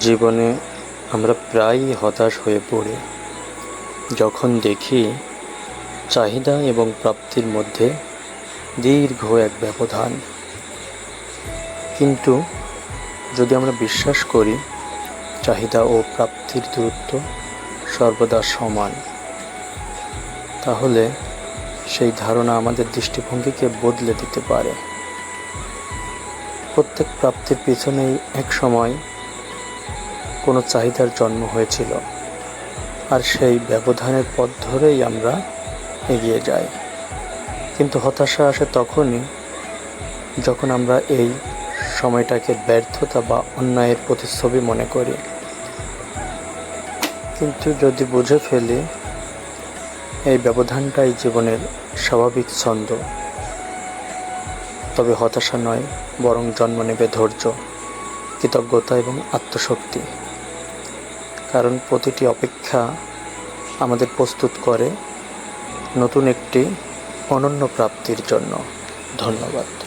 জীবনে আমরা প্রায়ই হতাশ হয়ে পড়ি। যখন দেখি চাহিদা এবং প্রাপ্তির মধ্যে দীর্ঘ এক ব্যবধান। কিন্তু যদি আমরা বিশ্বাস করি, চাহিদা ও প্রাপ্তির দূরত্ব সর্বদা সমান, তাহলে সেই ধারণা আমাদের দৃষ্টিভঙ্গিকে বদলে দিতে পারে। প্রত্যেক প্রাপ্তির পিছনেই এক সময় কোনো চাহিদার জন্ম হয়েছিল। আর সেই ব্যবধানের পথ ধরেই আমরা এগিয়ে যাই। কিন্তু হতাশা আসে তখনই যখন আমরা এই সময়টাকে ব্যর্থতা বা অন্যায়ের প্রতিচ্ছবি মনে করি। কিন্তু যদি বুঝে ফেলি, এই ব্যবধানটাই জীবনের স্বাভাবিক ছন্দ। তবে হতাশা নয়, বরং জন্ম নেবে ধৈর্য, কৃতজ্ঞতা এবং আত্মশক্তি। কারণ প্রতিটি অপেক্ষা আমাদের প্রস্তুত করে নতুন একটি অনন্য প্রাপ্তির জন্য। ধন্যবাদ।